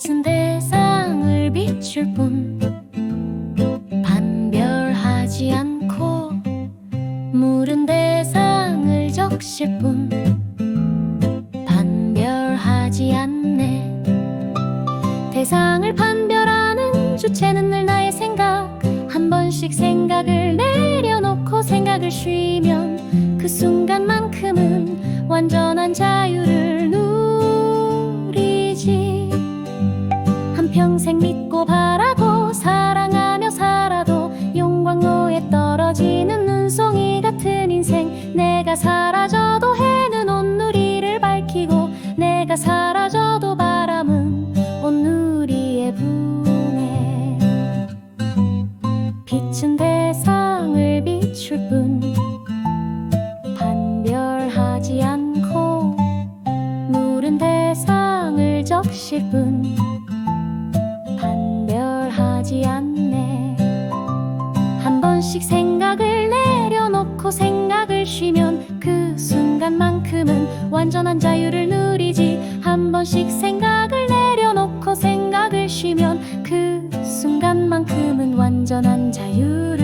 빛은 대상을 비출 뿐 판별하지 않고 물은 대상을 적실 뿐 판별하지 않네. 대상을 판별하는 주체는 늘 나의 생각. 한 번씩 생각을 내려놓고 생각을 쉬면 그 순간만큼은 사라져도 바람은 온누리에 부네 빛은 대상을 비출 뿐 판별하지 않고 물은 대상을 적실 뿐 판별하지 않네. 한 번씩 생각을 내려놓고 생각을 쉬면 그 순간만큼은 완전한 자유를 생각 온전한 자유